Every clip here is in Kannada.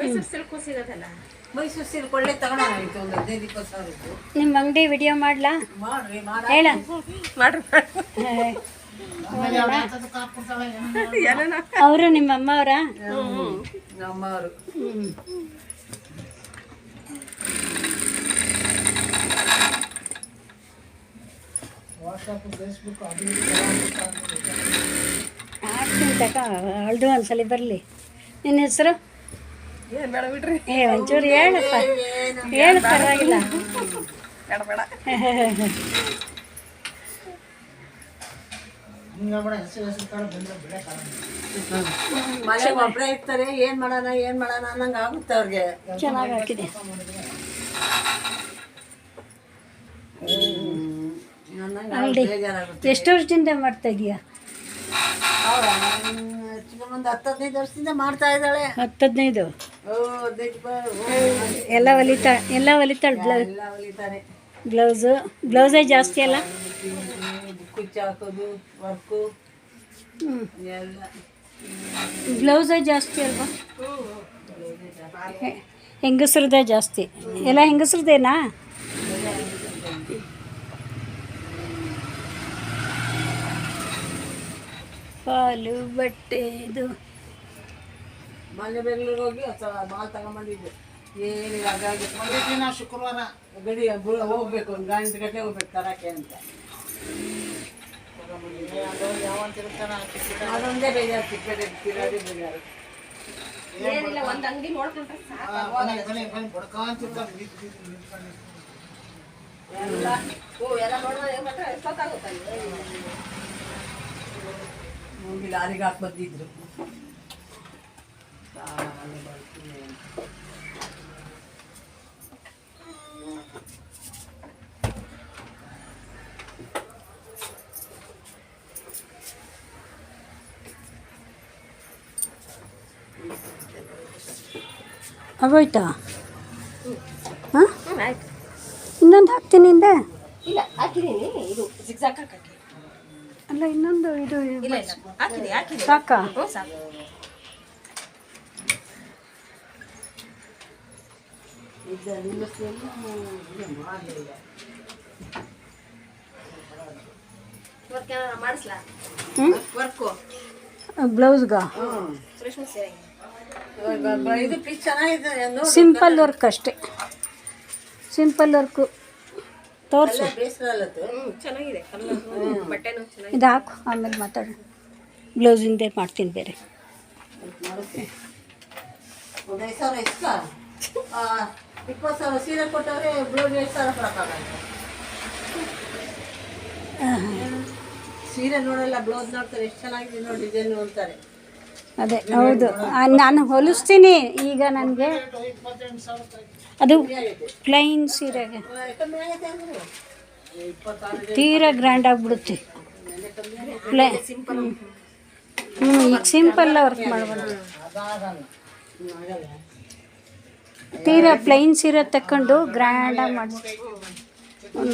ಮೈಸೂರು ಸಿಲ್ಕು ಸಿಗೋದಲ್ಲ ಮೈಸೂರು ಸೀರೆ ಕೊಳ್ಳೆ ತಗೊಳೋಣಾಗಿತ್ತು ಒಂದು ಹದಿನೈದು ಇಪ್ಪತ್ತು ಸಾವಿರ ಇತ್ತು ನಿಮ್ಮ ಅಂಗಡಿ ವಿಡಿಯೋ ಮಾಡ್ಲಾ? ಮಾಡ್ರಿ ಮಾಡ ಹೇಳ. ಮಾಡ್ರಿ ಅವರು ನಿಮ್ಮ ಅಮ್ಮ ಅವರ ನಮ್ಮವರು. ಹಾಕ್ತೀನಿ ತಕ ಅಳ್ದು ಒಂದ್ಸಲಿ ಬರಲಿ. ನಿನ್ನ ಹೆಸರು? ಏ ಒಂಚೂರು ಹೇಳಪ್ಪ. ಹೇಳು ಪರವಾಗಿಲ್ಲ. ಬೇಡ ಬೇಡ. ಮನೆ ಒಬ್ಬರೇ ಇರ್ತಾರೆ ಏನು ಮಾಡೋಣ ಏನು ಮಾಡೋಣ ಅನ್ನಂಗ ಆಗುತ್ತೆ ಅವ್ರಿಗೆ. ಚೆನ್ನಾಗಿ ಹಾಕಿದೆ. ಎಷ್ಟು ವರ್ಷದಿಂದ ಮಾಡ್ತಾ ಇದೀಯಾ? ಒಂದು ಹತ್ತು ಹದಿನೈದು ವರ್ಷದಿಂದ ಮಾಡ್ತಾ ಇದ್ದಾಳೆ. ಹತ್ತು ಹದಿನೈದು. ಓ ಹದಿನೈದು ಎಲ್ಲ ಹೊಲಿತಾ ಎಲ್ಲ ಹೊಲಿತಾಳೆ ಬ್ಲೌಸ್ ಎಲ್ಲ ಹೊಲಿತಾರೆ ಬ್ಲೌಸು ಬ್ಲೌಸೇ ಜಾಸ್ತಿ ಅಲ್ಲ? ಕುಚ್ಚು ಹಾಕೋದು ವರ್ಕು ಹ್ಞೂ ಎಲ್ಲ. ಬ್ಲೌಸೇ ಜಾಸ್ತಿ ಅಲ್ವಾ? ಹೆಂಗಸ್ರದ್ದೇ ಜಾಸ್ತಿ. ಎಲ್ಲ ಹೆಂಗಸ್ರದ್ದೇನಾ ಹಾಲು ಬಟ್ಟೆ ಇದು ಮೊನ್ನೆ ಬೆಂಗಳೂರಿಗೆ ಹೋಗಿ ಮಾಲ್ ತಗೊಂಬಂದಿದ್ದೆ. ಏನಿಲ್ಲ ಹಾಗಾಗಿ ದಿನ ಶುಕ್ರವಾರ. ಗಡಿ ಹೋಗ್ಬೇಕು ಒಂದು ಗಂಟೆ ಗಂಟೆ ಹೋಗ್ಬೇಕು ತರಕ್ಕೆ ಅಂತ. ಅದೊಂದೇ ಬೇಜಾರು ಚಿಕ್ಕಪೇಟೆ ತಿರೋದೇ ಬೇಜಾರು. ಏನಿಲ್ಲ ಒಂದ್ ಅಂಗಡಿ ನೋಡ್ಕೊಂಡ್ರೆ ಸಾಕು. ಎಲ್ಲ ಓ ಎಲ್ಲ ನೋಡಿದ್ರೆ? ಎಷ್ಟೊತ್ತಾಗುತ್ತೆ ಅಲ್ಲಿ? ಹೋಗಿ ಲಾರಿಗೆ ಹಾಕಿ ಬಂದಿದ್ರು ಸಾಮಾನ್ಯ ಬರ್ತೀನಿ ಅಂತ. ಆಗೋಯ್ತಾ ಹಾಂ ಹ್ಮ್, ಆಯ್ತು ಇನ್ನೊಂದು ಹಾಕ್ತೀನಿ ಹಿಂದೆ ಇಲ್ಲ ಹಾಕಿದೀನಿ ಇದು ಜಿಗ್ಜಾಗ್ ಹಾಕಿ ಅಲ್ಲ ಇನ್ನೊಂದು ಇದು ಇಲ್ಲ ಇಲ್ಲ. ಹಾಕಿದೆ ಹಾಕಿದೆ. ಸಾಕಾ? ಹ್ಞೂ ವರ್ಕ್ ಮಾಡಿಸ್ಲಾ? ಬ್ಲೌಸ್ಗಾ? ಸಿಂಪಲ್ ವರ್ಕ್ ಅಷ್ಟೇ. ಸಿಂಪಲ್ ವರ್ಕು ತೋರಿಸು. ಚೆನ್ನಾಗಿದೆ. ಇದು ಹಾಕು ಆಮೇಲೆ ಮಾತಾಡು. ಬ್ಲೌಸಿಂದೇ ಮಾಡ್ತೀನಿ ಬೇರೆ. ಇಪ್ಪತ್ತು ಸಾವಿರ ಸೀರೆ ಕೊಟ್ಟವ್ರೆ ಬ್ಲೌಸ್ ಎಷ್ಟು ಸಾವಿರ ಕೊಡೋಕ್ಕಾಗಲ್ಲ ಸೀರೆ ನೋಡಲ್ಲ ಬ್ಲೌಸ್ ನೋಡ್ತಾರೆ ಎಷ್ಟು ಚೆನ್ನಾಗಿದೆ ನೋಡಿ ಡಿಸೈನ್ ನೋಡ್ತಾರೆ. ಅದೇ, ಹೌದು. ನಾನು ಹೊಲಿಸ್ತೀನಿ ಈಗ ನನಗೆ. ಅದು ಪ್ಲೈನ್ ಸೀರೆಗೆ. ತೀರ ಗ್ರ್ಯಾಂಡ್ ಆಗಿಬಿಡುತ್ತೆ. ಪ್ಲೈ ಹ್ಞೂ ಈಗ ಸಿಂಪಲ್ ವರ್ಕ್ ಮಾಡ್ಬೋದು. ತೀರಾ ಪ್ಲೈನ್ ಸೀರೆ ತಕೊಂಡು ಗ್ರ್ಯಾಂಡಾಗಿ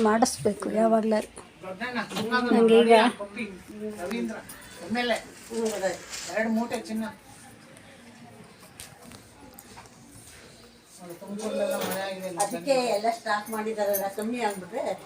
ಮಾಡಿಸ್ಬೇಕು ಯಾವಾಗಲೂ ನನಗೆ ಈಗ ಎರಡು ಮೂಟೆ ಚಿನ್ನ. ಅದಕ್ಕೆ ಎಲ್ಲ ಸ್ಟಾಕ್ ಮಾಡಿದಾರಲ್ಲ ಕಮ್ಮಿ ಆಗ್ಬಿಟ್ರೆ